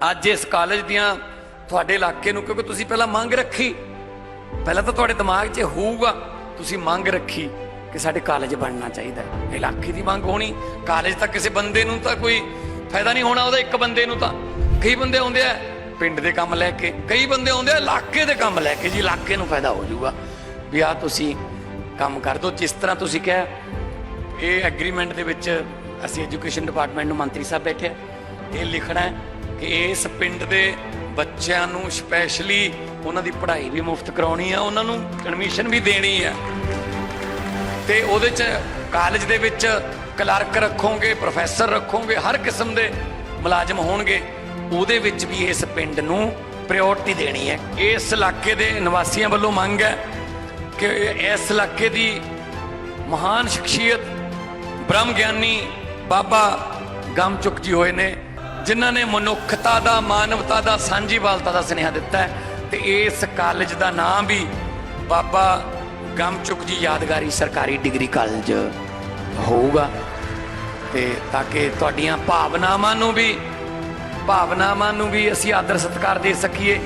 ਅੱਜ ਇਸ ਕਾਲਜ ਦੀਆਂ ਤੁਹਾਡੇ ਇਲਾਕੇ ਨੂੰ, ਕਿਉਂਕਿ ਤੁਸੀਂ ਪਹਿਲਾਂ ਮੰਗ ਰੱਖੀ। ਪਹਿਲਾਂ ਤਾਂ ਤੁਹਾਡੇ ਦਿਮਾਗ 'ਚ ਹੋਊਗਾ, ਤੁਸੀਂ ਮੰਗ ਰੱਖੀ ਕਿ ਸਾਡੇ ਕਾਲਜ ਬਣਨਾ ਚਾਹੀਦਾ ਹੈ। ਇਲਾਕੇ ਦੀ ਮੰਗ ਹੋਣੀ, ਕਾਲਜ ਤਾਂ ਕਿਸੇ ਬੰਦੇ ਨੂੰ ਤਾਂ ਕੋਈ ਫਾਇਦਾ ਨਹੀਂ ਹੋਣਾ, ਉਹਦਾ ਇੱਕ ਬੰਦੇ ਨੂੰ ਤਾਂ। ਕਈ ਬੰਦੇ ਆਉਂਦੇ ਆ ਪਿੰਡ ਦੇ ਕੰਮ ਲੈ ਕੇ, ਕਈ ਬੰਦੇ ਆਉਂਦੇ ਆ ਇਲਾਕੇ ਦੇ ਕੰਮ ਲੈ ਕੇ, ਜੀ ਇਲਾਕੇ ਨੂੰ ਫਾਇਦਾ ਹੋ ਜਾਊਗਾ। ਵੀ ਆ ਤੁਸੀਂ ਕੰਮ ਕਰ ਦਿਓ ਜਿਸ ਤਰ੍ਹਾਂ ਤੁਸੀਂ ਕਿਹਾ, ਇਹ ਐਗਰੀਮੈਂਟ ਦੇ ਵਿੱਚ ਅਸੀਂ ਐਜੂਕੇਸ਼ਨ ਡਿਪਾਰਟਮੈਂਟ ਨੂੰ ਮੰਤਰੀ ਸਾਹਿਬ ਬੈਠੇ ਆ, ਇਹ ਲਿਖਣਾ ਹੈ। ਕਿ ਇਸ ਪਿੰਡ ਦੇ ਬੱਚਿਆਂ ਨੂੰ ਸਪੈਸ਼ਲੀ ਉਹਨਾਂ ਦੀ ਪੜ੍ਹਾਈ ਵੀ ਮੁਫਤ ਕਰਾਉਣੀ ਆ, ਉਹਨਾਂ ਨੂੰ ਐਡਮਿਸ਼ਨ ਵੀ ਦੇਣੀ ਆ। ਤੇ ਉਹਦੇ ਚ ਕਾਲਜ ਦੇ ਵਿੱਚ ਕਲਰਕ ਰੱਖੋਗੇ ਪ੍ਰੋਫੈਸਰ ਰੱਖੋਗੇ, ਹਰ ਕਿਸਮ ਦੇ ਮੁਲਾਜ਼ਮ ਹੋਣਗੇ, ਉਹਦੇ ਵਿੱਚ ਵੀ ਇਸ ਪਿੰਡ ਨੂੰ ਪ੍ਰਾਇੋਰਟੀ ਦੇਣੀ ਹੈ। ਇਸ ਇਲਾਕੇ ਦੇ ਨਿਵਾਸੀਆਂ ਵੱਲੋਂ ਮੰਗ ਹੈ ਕਿ ਇਸ ਇਲਾਕੇ ਦੀ ਮਹਾਨ ਸ਼ਖਸੀਅਤ ਬ੍ਰਹਮ ਗਿਆਨੀ ਬਾਬਾ ਗਮਚੁਕ ਜੀ ਹੋਏ ਨੇ। ਜਿਨ੍ਹਾਂ ਨੇ ਮਨੁੱਖਤਾ ਦਾ, ਮਾਨਵਤਾ ਦਾ, ਸਾਂਝੀਵਾਲਤਾ ਦਾ ਸੁਨੇਹਾ ਦਿੱਤਾ ਹੈ ਤੇ ਇਸ ਕਾਲਜ ਦਾ ਨਾਮ ਵੀ ਬਾਬਾ ਗਮਚੁਕ ਜੀ ਯਾਦਗਾਰੀ ਸਰਕਾਰੀ ਡਿਗਰੀ ਕਾਲਜ ਹੋਊਗਾ। ਤੇ ਤਾਂ ਕਿ ਤੁਹਾਡੀਆਂ ਭਾਵਨਾਵਾਂ ਨੂੰ ਵੀ, ਭਾਵਨਾਵਾਂ ਨੂੰ ਵੀ ਅਸੀਂ ਆਦਰ ਸਤਿਕਾਰ ਦੇ ਸਕੀਏ।